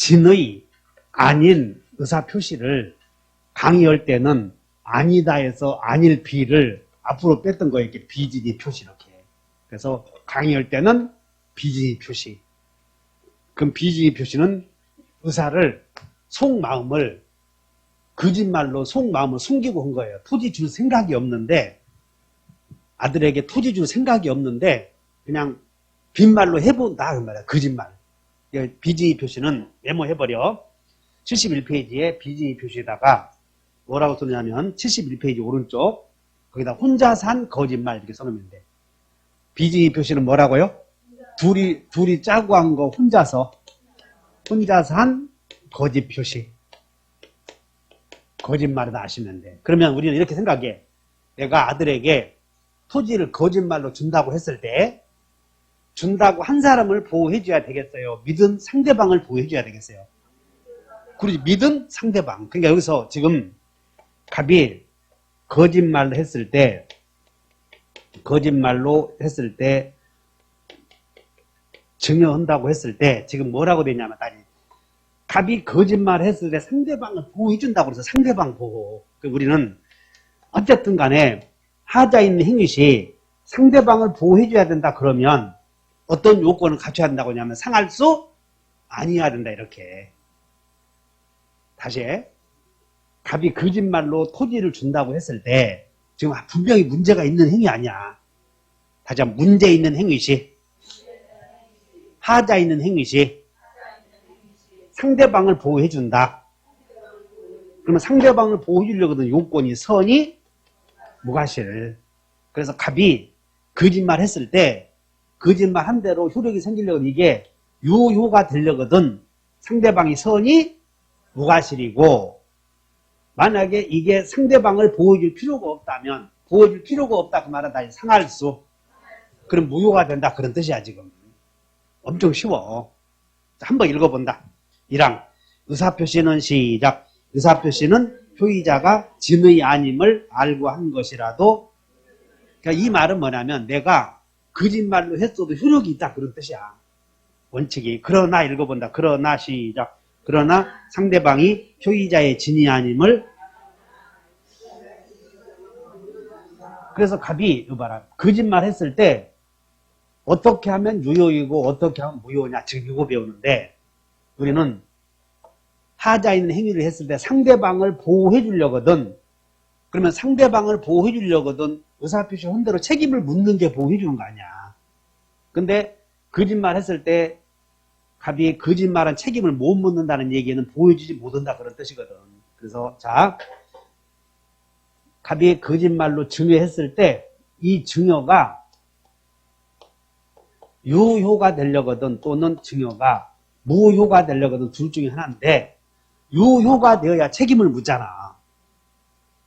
진의 아닌 의사 표시를 강의할 때는 아니다 해서 아닐 비를 앞으로 뺐던 거예요. 이렇게 비진이 표시 이렇게. 그래서 강의할 때는 비진이 표시. 그럼 비진이 표시는 의사를 속마음을 거짓말로 속마음을 숨기고 한 거예요. 토지 줄 생각이 없는데 아들에게 토지 줄 생각이 없는데 그냥 빈말로 해본다 그 말이야. 거짓말. 비진이 표시는 메모해버려. 71페이지에 비진이 표시에다가 뭐라고 쓰냐면 71페이지 오른쪽 거기다 혼자 산 거짓말 이렇게 써놓으면 돼. 비진이 표시는 뭐라고요? 둘이 둘이 짜고 한 거 혼자서 혼자 산 거짓 표시. 거짓말이다 아시면 돼. 그러면 우리는 이렇게 생각해. 내가 아들에게 토지를 거짓말로 준다고 했을 때 준다고 한 사람을 보호해 줘야 되겠어요. 믿은 상대방을 보호해 줘야 되겠어요. 그리고 믿은 상대방. 그러니까 여기서 지금 갑이 거짓말로 했을 때 거짓말로 했을 때 증여한다고 했을 때 지금 뭐라고 되냐면 아니 갑이 거짓말 했을 때 상대방을 보호해 준다고 해서 상대방 보호. 그 우리는 어쨌든 간에 하자 있는 행위시 상대방을 보호해 줘야 된다 그러면 어떤 요건을 갖춰야 된다고 하냐면 상할 수 아니어야 된다 이렇게. 다시 해. 갑이 거짓말로 토지를 준다고 했을 때 지금 분명히 문제가 있는 행위 아니야. 다시 한번 문제 있는 행위시 하자 있는 행위시 상대방을 보호해 준다. 그러면 상대방을 보호해 주려거든 요건이 선이 무가실. 그래서 갑이 거짓말 했을 때 거짓말 한 대로 효력이 생기려거든 이게 유효가 되려거든. 상대방이 선이 무가실이고 만약에 이게 상대방을 보호해줄 필요가 없다면 보호해줄 필요가 없다 그 말은 다 상할 수. 그럼 무효가 된다 그런 뜻이야 지금. 엄청 쉬워. 자, 한번 읽어본다. 1항 의사표시는 시작. 의사표시는 표의자가 진의 아님을 알고 한 것이라도 그러니까 이 말은 뭐냐면 내가 거짓말로 했어도 효력이 있다. 그런 뜻이야. 원칙이. 그러나 읽어본다. 그러나 시작. 그러나 상대방이 표의자의 진이 아님을 그래서 갑이 봐라 거짓말 했을 때 어떻게 하면 유효이고 어떻게 하면 무효냐? 지금 이거 배우는데 우리는 하자 있는 행위를 했을 때 상대방을 보호해 주려거든. 그러면 상대방을 보호해 주려거든 의사표시 헌대로 책임을 묻는 게 보호해 주는 거 아니야 근데 거짓말 했을 때 갑이 거짓말한 책임을 못 묻는다는 얘기는 보여주지 못한다 그런 뜻이거든. 그래서 자 갑이 거짓말로 증여했을 때 이 증여가 유효가 되려거든 또는 증여가 무효가 되려거든 둘 중에 하나인데 유효가 되어야 책임을 묻잖아.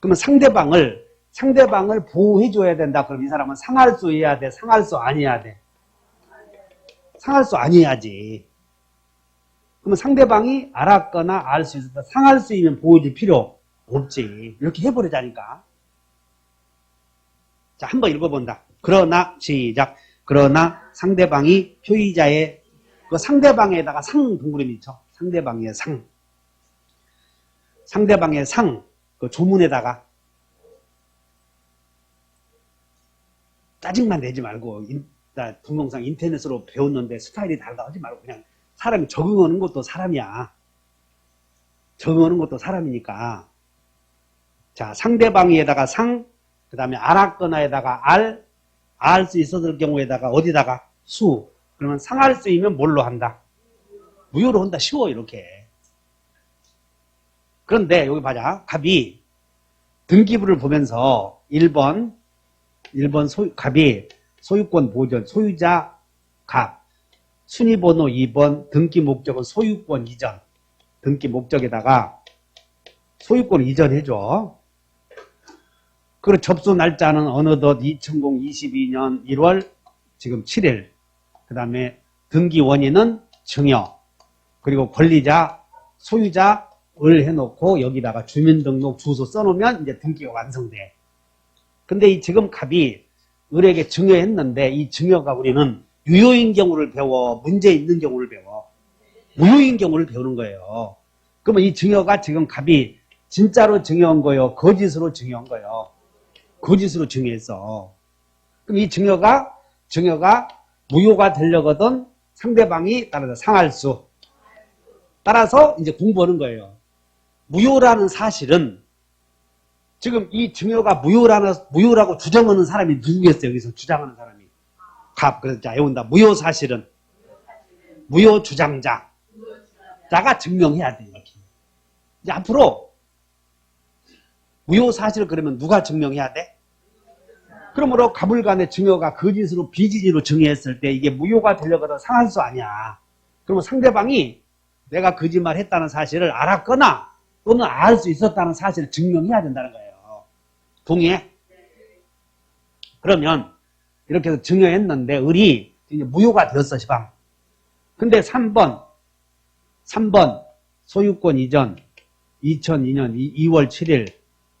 그러면 상대방을 상대방을 보호해 줘야 된다. 그럼 이 사람은 상할 수 해야 돼. 상할 수 아니어야 돼. 상할 수 아니어야지. 그러면 상대방이 알았거나 알 수 있었다. 상할 수 있으면 보여줄 필요 없지. 이렇게 해버리자니까. 자, 한번 읽어본다. 그러나, 시작. 그러나 상대방이 표의자의 그 상대방에다가 상 동그라미 쳐. 상대방의 상. 상대방의 상, 그 조문에다가 짜증만 내지 말고, 동영상 인터넷으로 배웠는데 스타일이 달라 하지 말고 그냥 사람이 적응하는 것도 사람이야. 적응하는 것도 사람이니까. 자, 상대방에다가 상, 그 다음에 알았거나에다가 알, 알 수 있었을 경우에다가 어디다가 수. 그러면 상할 수 있으면 뭘로 한다? 무효로 한다. 쉬워, 이렇게. 그런데 여기 봐자. 갑이 등기부를 보면서 1번, 1번 소, 갑이 소유권 보존, 소유자 갑, 순위번호 2번, 등기 목적은 소유권 이전. 등기 목적에다가 소유권 이전해줘. 그리고 접수 날짜는 어느덧 2022년 1월 지금 7일. 그 다음에 등기 원인은 증여. 그리고 권리자, 소유자을 해놓고 여기다가 주민등록 주소 써놓으면 이제 등기가 완성돼. 근데 이 지금 갑이 을에게 증여했는데 이 증여가 우리는 유효인 경우를 배워 문제 있는 경우를 배워 무효인 경우를 배우는 거예요. 그러면 이 증여가 지금 갑이 진짜로 증여한 거요? 거짓으로 증여한 거요? 거짓으로 증여했어. 그럼 이 증여가, 증여가 무효가 되려거든 상대방이 따라서 상할 수. 따라서 이제 공부하는 거예요. 무효라는 사실은 지금 이 증여가 무효라는, 무효라고 주장하는 사람이 누구겠어요? 여기서 주장하는 사람이. 갑. 그래서 자, 외운다. 무효 사실은. 무효 주장자. 자가 증명해야 돼, 이렇게. 이제 앞으로 무효 사실을 그러면 누가 증명해야 돼? 그러므로 가불간의 증여가 거짓으로 비진이로 증여했을 때 이게 무효가 되려거든 상할 수 아니야. 그러면 상대방이 내가 거짓말 했다는 사실을 알았거나 또는 알 수 있었다는 사실을 증명해야 된다는 거예요. 동의해? 그러면 이렇게 해서 증여했는데 을이 무효가 되었어 시방. 근데 3번 3번 소유권 이전 2002년 2월 7일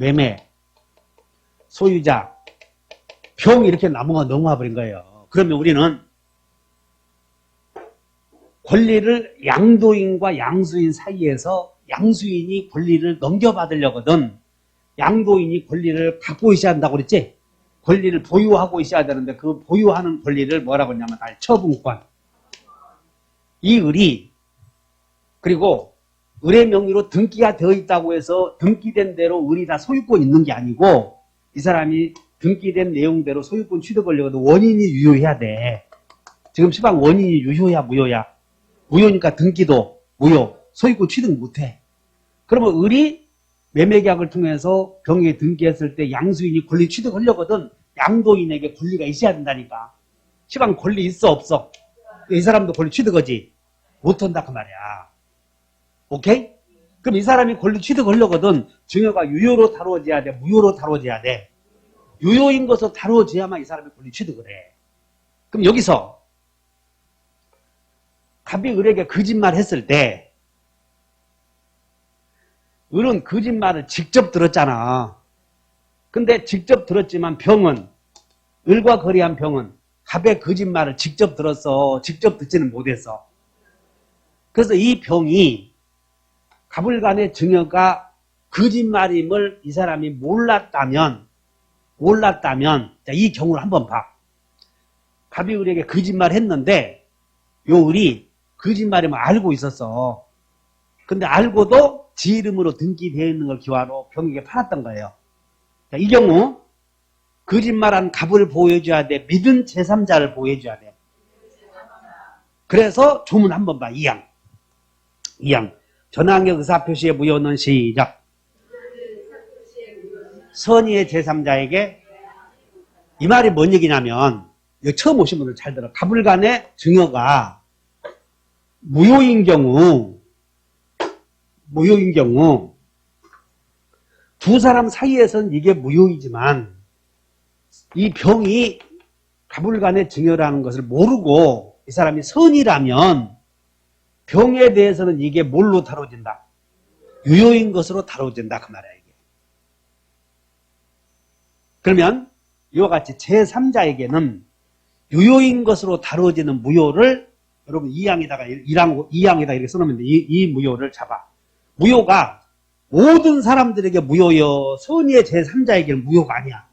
매매 소유자 병 이렇게 나무가 넘어와 버린 거예요. 그러면 우리는 권리를 양도인과 양수인 사이에서 양수인이 권리를 넘겨받으려거든 양도인이 권리를 갖고 있어야 한다고 그랬지? 권리를 보유하고 있어야 되는데 그 보유하는 권리를 뭐라고 했냐면 알 처분권. 이 을이 그리고 을의 명의로 등기가 되어 있다고 해서 등기된 대로 을이 다 소유권 있는 게 아니고 이 사람이 등기된 내용대로 소유권 취득하려고 원인이 유효해야 돼. 지금 시방 원인이 유효야 무효야? 무효니까 등기도 무효, 소유권 취득 못해. 그러면 을이 매매계약을 통해서 병에 등기했을 때 양수인이 권리 취득하려거든 양도인에게 권리가 있어야 된다니까. 시방 권리 있어 없어? 이 사람도 권리 취득하지? 못한다 그 말이야. 오케이? 그럼 이 사람이 권리 취득하려거든 증여가 유효로 다루어져야 돼? 무효로 다루어져야 돼? 유효인 것으로 다루어져야만 이 사람이 권리 취득을 해. 그럼 여기서 갑이 을에게 거짓말 했을 때 을은 거짓말을 직접 들었잖아. 근데 직접 들었지만 병은 을과 거래한 병은 갑의 거짓말을 직접 들었어. 직접 듣지는 못했어. 그래서 이 병이 갑을 간의 증여가 거짓말임을 이 사람이 몰랐다면 몰랐다면 자, 이 경우를 한번 봐. 갑이 을에게 거짓말 했는데 요 을이 거짓말임을 알고 있었어. 근데 알고도 지 이름으로 등기되어 있는 걸 기화로 병에게 팔았던 거예요. 자, 이 경우 거짓말한 갑을 보여줘야 돼. 믿은 제3자를 보여줘야 돼. 그래서 조문 한번 봐. 2항. 2항. 전항의 의사표시의 무효는 시작. 선의의 제3자에게 이 말이 뭔 얘기냐면 처음 오신 분들 잘 들어. 갑을 간의 증여가 무효인 경우 무효인 경우 두 사람 사이에선 이게 무효이지만 이 병이 가불간의 증여라는 것을 모르고 이 사람이 선이라면 병에 대해서는 이게 뭘로 다뤄진다? 유효인 것으로 다뤄진다 그 말이야 이게. 그러면 이와 같이 제3자에게는 유효인 것으로 다뤄지는 무효를 여러분 2항에다가 1항, 2항에다 이렇게 써놓으면 돼. 이, 이 무효를 잡아. 무효가 모든 사람들에게 무효여 선의의 제3자에게는 무효가 아니야.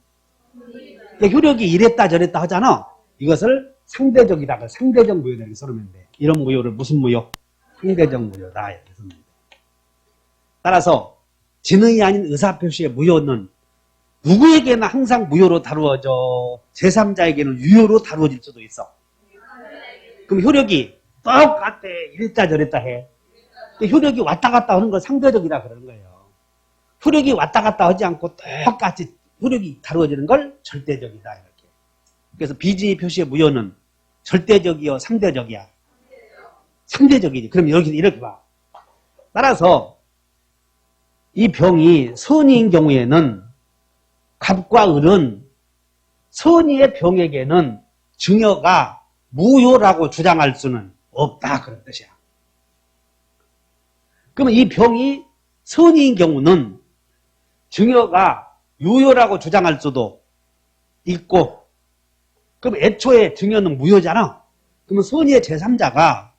그러니까 효력이 이랬다 저랬다 하잖아. 이것을 상대적이다가 상대적 무효다 이렇게 써놓으면 돼. 이런 무효를 무슨 무효? 상대적 무효다 이렇게 써놓으면 돼. 따라서 진흥이 아닌 의사표시의 무효는 누구에게나 항상 무효로 다루어져 제3자에게는 유효로 다루어질 수도 있어. 그럼 효력이 똑같아 이랬다 저랬다 해. 효력이 왔다 갔다 하는 건 상대적이다 그러는 거예요. 효력이 왔다 갔다 하지 않고 똑같이 효력이 다루어지는 걸 절대적이다 이렇게. 그래서 비진의 표시의 무효는 절대적이요 상대적이야. 상대적이지. 그럼 여기 이렇게 봐. 따라서 이 병이 선의인 경우에는 갑과 을은 선의의 병에게는 증여가 무효라고 주장할 수는 없다 그런 뜻이야. 그러면 이 병이 선의인 경우는 증여가 유효라고 주장할 수도 있고 그럼 애초에 증여는 무효잖아. 그러면 선의의 제3자가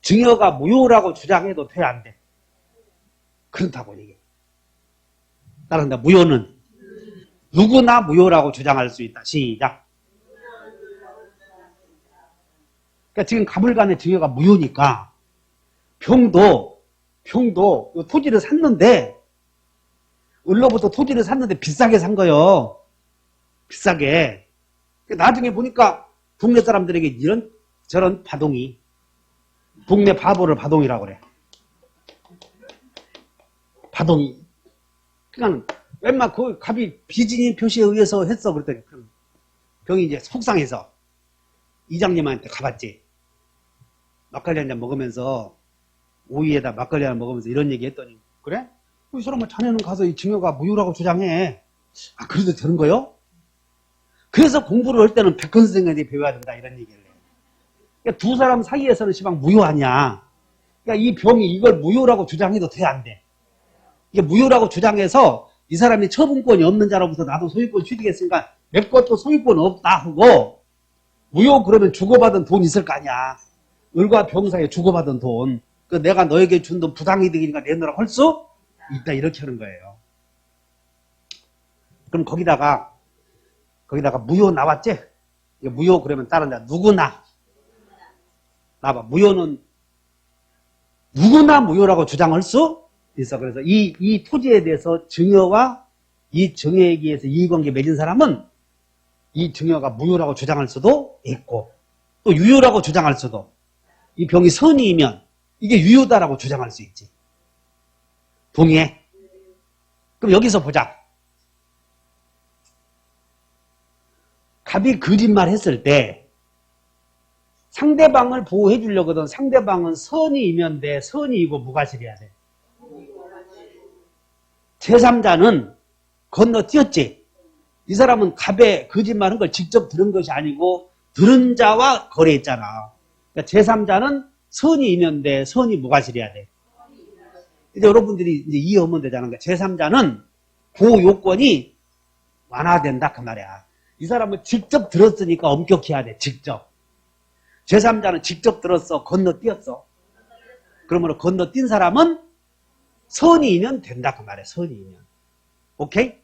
증여가 무효라고 주장해도 돼, 안 돼? 그렇다고 얘기해. 따라한다. 무효는 누구나 무효라고 주장할 수 있다. 시작. 그러니까 지금 가물간의 증여가 무효니까 평도 평도 이 토지를 샀는데 을로부터 토지를 샀는데 비싸게 산 거요. 비싸게. 나중에 보니까 동네 사람들에게 이런 저런 바동이 동네 바보를 바동이라고 그래. 바동이. 그러니까 웬만 그 갑이 비진인 표시에 의해서 했어 그랬더니 그럼 병이 이제 속상해서 이장님한테 가봤지. 막걸리 한 잔 먹으면서 오이에다 막걸리 한잔 먹으면서 이런 얘기 했더니 그래? 이 사람은 자네는 가서 이 증여가 무효라고 주장해. 아 그래도 되는 거요? 그래서 공부를 할 때는 백헌 선생님한테 배워야 된다 이런 얘기를 해. 그러니까 두 사람 사이에서는 시방 무효 아니야. 그러니까 이 병이 이걸 무효라고 주장해도 돼 안 돼? 이게 무효라고 주장해서 이 사람이 처분권이 없는 자로부터 나도 소유권 취득했으니까 내 것도 소유권 없다 하고 무효 그러면 주고받은 돈 있을 거 아니야. 을과 병 사이에 주고받은 돈. 그 내가 너에게 준 돈 부당이득이니까 내놓으라 할 수 있다 이렇게 하는 거예요. 그럼 거기다가 거기다가 무효 나왔지? 무효 그러면 다른 자 누구나 나봐 무효는 누구나 무효라고 주장할 수 있어. 그래서 이, 이 토지에 대해서 증여와 이 증여에 의해서 이익관계 맺은 사람은 이 증여가 무효라고 주장할 수도 있고 또 유효라고 주장할 수도 이 병이 선이면 이게 유효다라고 주장할 수 있지. 동의해? 그럼 여기서 보자. 갑이 거짓말 했을 때 상대방을 보호해 주려거든 상대방은 선이 이면 돼 선이이고 무가실이야 돼. 제3자는 건너뛰었지. 이 사람은 갑에 거짓말한 걸 직접 들은 것이 아니고 들은 자와 거래했잖아. 그러니까 제3자는 선이 이면돼 선이 무가실이야 돼. 이제 여러분들이 이제 이해하면 되잖아. 그러니까 제3자는 보호 요건이 완화된다 그 말이야. 이 사람은 직접 들었으니까 엄격해야 돼. 직접. 제3자는 직접 들었어. 건너뛰었어. 그러면 건너뛴 사람은 선이면 된다 그 말이야. 선이면. 오케이?